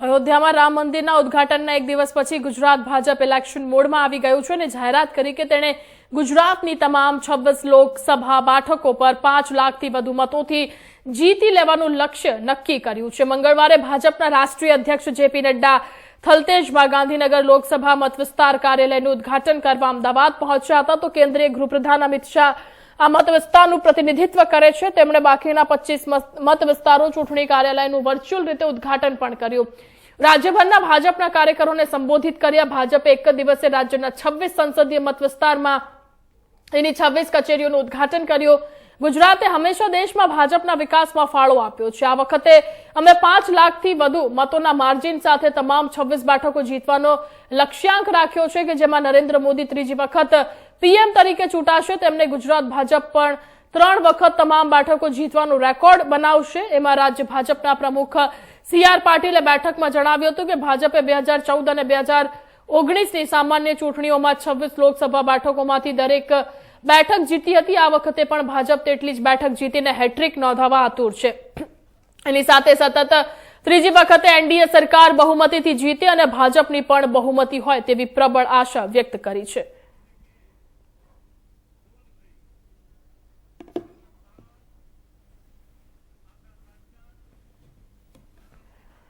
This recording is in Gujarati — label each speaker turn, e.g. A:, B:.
A: અયોધ્યામાં રામ મંદિરના ઉદઘાટનના એક દિવસ પછી ગુજરાત ભાજપ ઇલેક્શન મોડમાં આવી ગયું છે અને જાહેરાત કરી કે તેણે ગુજરાતની તમામ છવ્વીસ લોકસભા બેઠકો પર પાંચ લાખથી વધુ મતોથી જીતી લેવાનું લક્ષ્ય નક્કી કર્યું છે. મંગળવારે ભાજપના રાષ્ટ્રીય અધ્યક્ષ જેપી નડ્ડા થલતેજમાં ગાંધીનગર લોકસભા મત વિસ્તાર કાર્યાલયનું ઉદ્ઘાટન કરવા અમદાવાદ પહોંચ્યા હતા, તો કેન્દ્રીય ગૃહપ્રધાન અમિત શાહ આ મત વિસ્તારનું પ્રતિનિધિત્વ કરે છે. તેમણે બાકીના પચીસ મત વિસ્તારો ચૂંટણી કાર્યાલયનું વર્ચ્યુઅલ રીતે ઉદઘાટન પણ કર્યું. રાજ્યભરના ભાજપના કાર્યકરોને સંબોધિત કર્યા. ભાજપે એક જ દિવસે રાજ્યના છવ્વીસ સંસદીય મત વિસ્તારમાં એની છવ્વીસ કચેરીઓનું ઉદ્ઘાટન કર્યું. ગુજરાતે હંમેશા દેશમાં ભાજપના વિકાસમાં ફાળો આપ્યો છે. આ વખતે અમે પાંચ લાખથી વધુ મતોના માર્જિન સાથે તમામ છવ્વીસ બેઠકો જીતવાનો લક્ષ્યાંક રાખ્યો છે કે જેમાં નરેન્દ્ર મોદી ત્રીજી વખત પીએમ તરીકે ચૂંટાશે. તેમને ગુજરાત ભાજપ પણ ત્રણ વખત તમામ બેઠકો જીતવાનો રેકોર્ડ બનાવશે. એમાં રાજ્ય ભાજપના પ્રમુખ સી આર પાટીલે બેઠકમાં જણાવ્યું હતું કે ભાજપે બે હજાર ચૌદ અને બે હજાર ઓગણીસની સામાન્ય ચૂંટણીઓમાં છવ્વીસ લોકસભા બેઠકોમાંથી દરેક બેઠક જીતી હતી. આ વખતે પણ ભાજપ તેટલી જ બેઠક જીતીને હેટ્રિક નોંધાવા આતુર છે. એની સાથે સતત ત્રીજી વખતે એનડીએ સરકાર બહુમતીથી જીતે અને ભાજપની પણ બહુમતી હોય તેવી પ્રબળ આશા વ્યક્ત કરી છે.